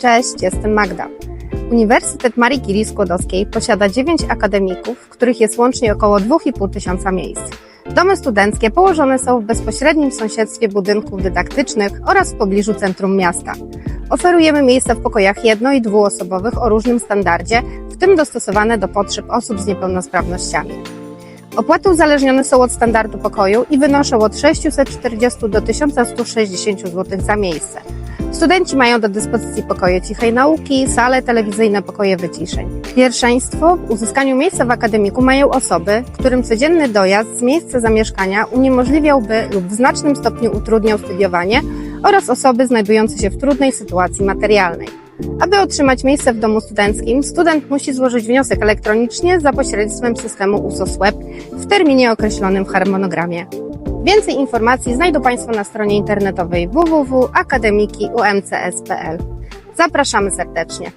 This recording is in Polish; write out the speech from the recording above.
Cześć, jestem Magda. Uniwersytet Marii Curie Skłodowskiej posiada 9 akademików, w których jest łącznie około 2,5 tysiąca miejsc. Domy studenckie położone są w bezpośrednim sąsiedztwie budynków dydaktycznych oraz w pobliżu centrum miasta. Oferujemy miejsca w pokojach jedno- i dwuosobowych o różnym standardzie, w tym dostosowane do potrzeb osób z niepełnosprawnościami. Opłaty uzależnione są od standardu pokoju i wynoszą od 640 do 1160 zł za miejsce. Studenci mają do dyspozycji pokoje cichej nauki, sale telewizyjne, pokoje wyciszeń. Pierwszeństwo w uzyskaniu miejsca w akademiku mają osoby, którym codzienny dojazd z miejsca zamieszkania uniemożliwiałby lub w znacznym stopniu utrudniał studiowanie oraz osoby znajdujące się w trudnej sytuacji materialnej. Aby otrzymać miejsce w domu studenckim, student musi złożyć wniosek elektronicznie za pośrednictwem systemu USOS Web w terminie określonym w harmonogramie. Więcej informacji znajdą Państwo na stronie internetowej www.akademiki.umcs.pl. Zapraszamy serdecznie.